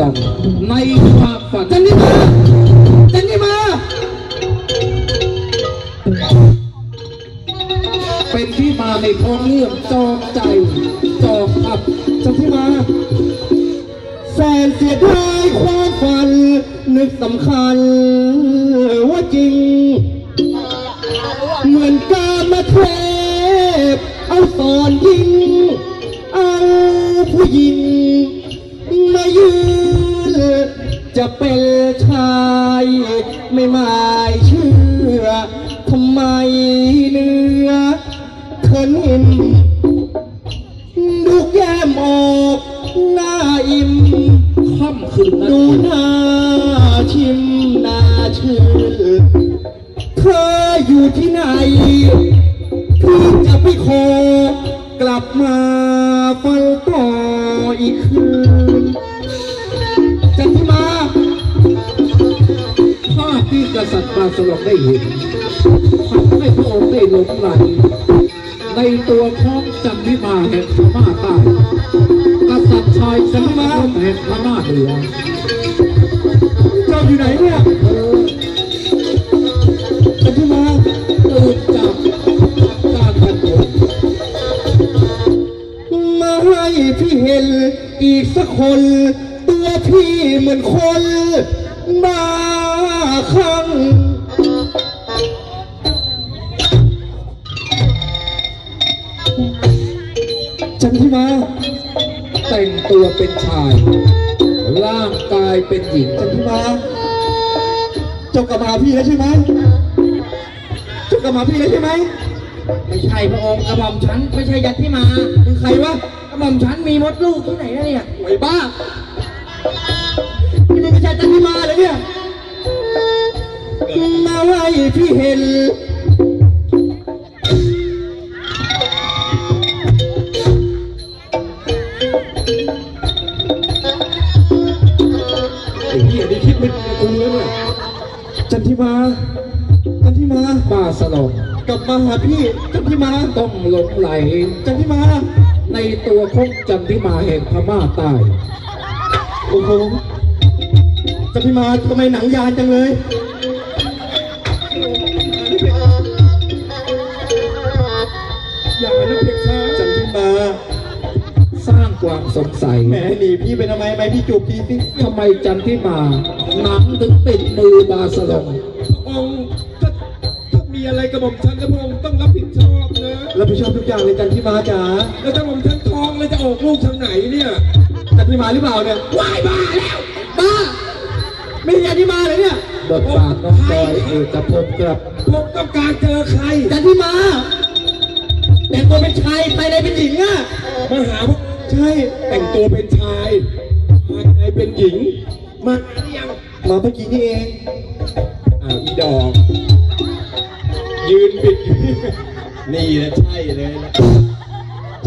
หลังในความฝันจันนี่มาจันนี่มา เป็นที่มาในท้องเรื่องจองใจ จองอับจันนี่มา แสนเสียดายความฝัน นึกสำคัญ ว่าจริง เหมือนการมาเทพ จะเป็นชายไม่หมายเชื่อทำไมเนื้อเธอนิ่มดูแก้มออกหน้าอิ่มค่ำคืนดูหน้าชิมหน้าชื่นเธออยู่ที่ไหนพี่จะไปขอกลับมาฟังต่ออีกคืน กษัตริย์บาสลองได้เห็นทำให้พระองค์ได้หลงไหลในตัวของจันทิมาแห่งพม่าใต้กษัตริย์ชายจันทิมาแห่งพม่าเหนือเจ้าอยู่ไหนเนี่ยเออจันทิมาตื่นจากการแผ่นดินมาให้พี่เห็นอีกสักคน ตัวพี่เหมือนคนบ้า คลั่งจันทิมาแต่งตัวเป็นชาย ร่างกายเป็นหญิงจันทิมาเจ้ากลับมาหาพี่แล้วใช่ไหมเจ้ากลับมาหาพี่แล้วใช่ไหมไม่ใช่พระองค์กระหม่อมฉันไม่ใช่ยัดที่มามึงใครวะกระหม่อมฉันมีมดลูกที่ไหนนะเนี่ยไอ้บ้า ให้พี่เห็น ไอ้เหี้ยนี่คิดเป็นกูแล้วเนี่ยจันทิมา จันทิมาบ้าสลบกลับมาหาพี่ จันทิมา ต้องหลงไหล จันทิมา ในตัวของจันทิมาแห่งพม่าใต้โอ้โหจันทิมาทำไมหนังยานจังเลย ร้างความสงสัยแหมหนีพี่ไปทำไม ไม่พี่จูบพี่สิทำไมจันทิมาหนังถึงติดมือบาสลงองค์ถ้าถ้ามีอะไรกับผมฉันแล้วพระองค์ต้องรับผิดชอบนะ รับผิดชอบทุกอย่างเลยจันทิมาจ๋าแล้วถ้าผมฉันท้องแล้วจะออกลูกทางไหนเนี่ย จันทิมาหรือเปล่าเนี่ยว้ายบ้าแล้วบ้าไม่ใช่จันทิมาเลยเนี่ยบทบาทน้องจอยเอกภพครับผมต้องการเจอใครจันทิมา แต่งตัวเป็นชายภายในเป็นหญิงอะมาหาพวก ใช่แต่งตัวเป็นชายภายในเป็นหญิง มาหรือยังมาเมื่อกี้นี่เองอ้าวอีดอก ยืนปิดอยู่นี่แหละใช่เลยละ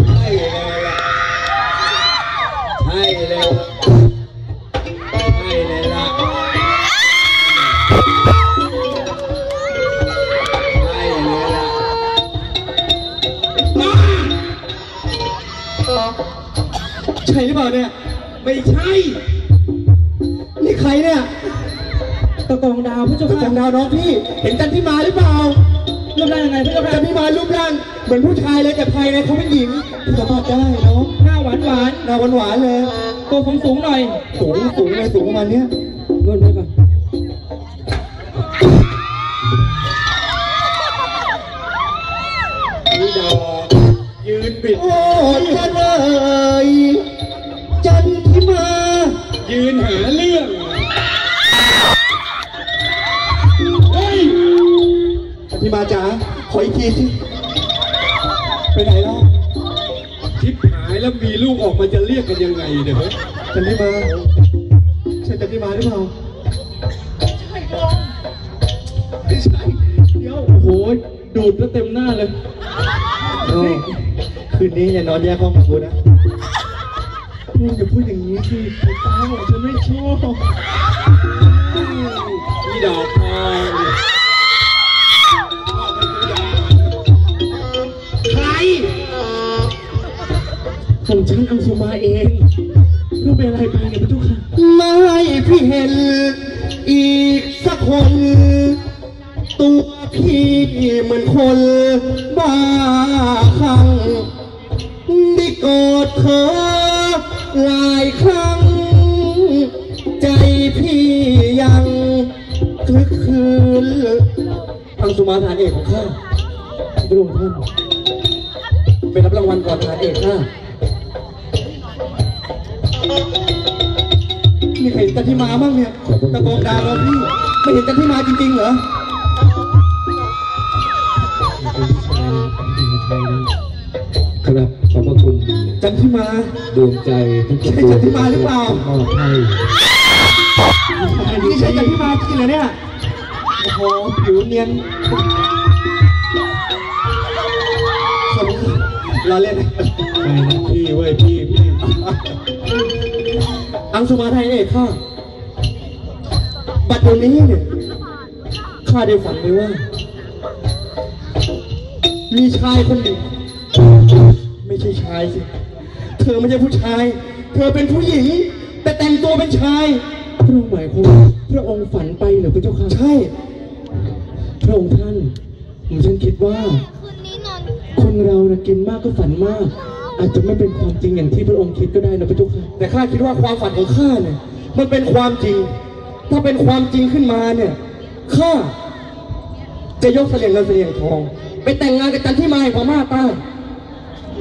ใช่เลยละใช่เลย ใช่หรือเปล่าเนี่ย ไม่ใช่ นี่ใครเนี่ยตะกองดาวพระเจ้าจัค่ะนดาวน้องพี่ เห็นจันทิมาหรือเปล่า รูปร่างยังไงพระเจ้าค่ะจันทิมารูปร่างเหมือนผู้ชายเลยแต่ภายในเขาเป็นหญิงสัมผัสได้เนาะหน้าหวานหวานหน้าหวานๆเลย ๆตัวสูงสูงๆหน่อยสูงสูงเลยสูงประมาณเนี้ยรถไปก่อนอีดอกยืนปิด โอ้จันเอ๋ยจันทิมา ยืนหาเรื่อง เฮ้ยจันทิมาจ๋าขออีกทีสิ ไปไหนแล้วชิบหายแล้วมีลูกออกมาจะเรียกกันยังไงเนี่ยเฮ้ยจันทิมาใช่จันทิมาหรือเปล่าไม่ใช่เดี๋ยวโอ้โหดูดแล้วเต็มหน้าเลย โอ้คืนนี้อย่านอนแยกห้องกับกูนะ พูดอย่าพูดอย่างนี้สิตาของฉันไม่ชอบอีดอกทองใครผมฉันอังสุมาเองเพื่อเป็นอะไรไปเนี่ยพระเจ้าค่ะมาเห็น อีกสักคน ตัวพี่เหมือนคนบ้า คลึกคืนอังสุมาฐานเอกของข้าพระองค์ท่านไปรับรางวัลก่อนฐานเอกข้ามีใครเห็นจันทิมาบ้างเนี่ยตะโกนดาวเราพี่ไม่เห็นจันทิมาจริงๆเหรอครับขอบพระคุณจันทิมาดวงใจทุกใช่จันทิมาหรือเปล่ามอบให้ นี่ใช่จันทิมาจริงเหรอเนี่ย โอ้โห ผิวเนียนคนรอเล่นไปนะพี่เว้ยพี่พี่อังสุมาไทยเอกข้าบัดเดี๋ยวนี้เนี่ยข้าได้ฝันไปว่า มีชายคนหนึ่ง ไม่ใช่ชายสิ เธอไม่ใช่ผู้ชาย เธอเป็นผู้หญิง แต่แต่งตัวเป็นชาย พระองค์หมายความว่าพระองค์ฝันไปเหรือพระเจ้าค่ะ ใช่ พระองค์ท่านผมฉันคิดว่าคนเรานะกินมากก็ฝันมาก อาจจะไม่เป็นความจริงอย่างที่พระองค์คิดก็ได้นะพระเจ้าค่ะ แต่ข้าคิดว่าความฝันของข้าเนี่ย มันเป็นความจริง ถ้าเป็นความจริงขึ้นมาเนี่ยข้าจะยกเสลียงเงินเสลียงทอง ไปแต่งงานกับจันที่มาแห่งพม่าใต้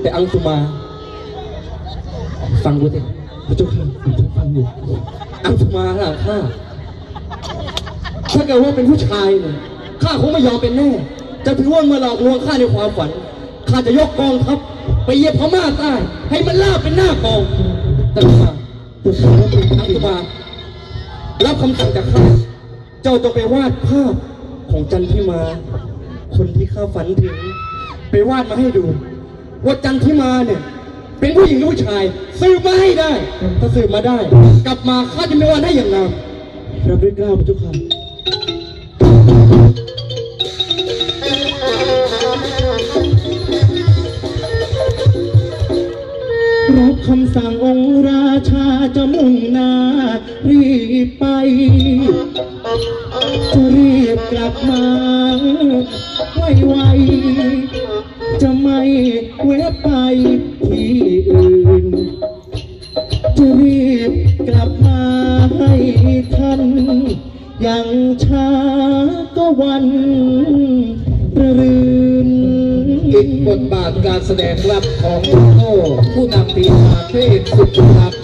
แต่อังสุมา ฟังดูสิพระเจ้าค่ะผมจะฟังอยู่ อังสุมาลังข้าถ้าเกิดว่าเป็นผู้ชายเนี่ยข้าคงไม่ยอมเป็นแน่ จะถือว่ามาหลอกลวงข้าในความฝัน ข้าจะยกกองทัพไปเยียบพม่าใต้ ให้มันลาบเป็นหน้ากอง แต่มาต่ฝันว่าเป็นอังสุมารับคำสั่งจากข้า เจ้าต้องไปวาดภาพของจันทิมา คนที่ข้าฝันถึง ไปวาดมาให้ดู ว่าจันทิมาเนี่ย เป็นผู้หญิงหรือผู้ชายสืบมาให้ได้ ถ้าสืบมาได้ กลับมาข้าจะไม่วันให้อย่างงามรับด้วยเกล้าพระเจ้าค่ะรับคำสั่งองค์ราชาจะมุ่งหน้ารีบไป จะรีบกลับมา ไวๆจะไม่เวะ อย่างช้าก็วันระรื่นอีกบทบาทการแสดงรับของโตผู้นำปีศาจพระเทศสุดครับ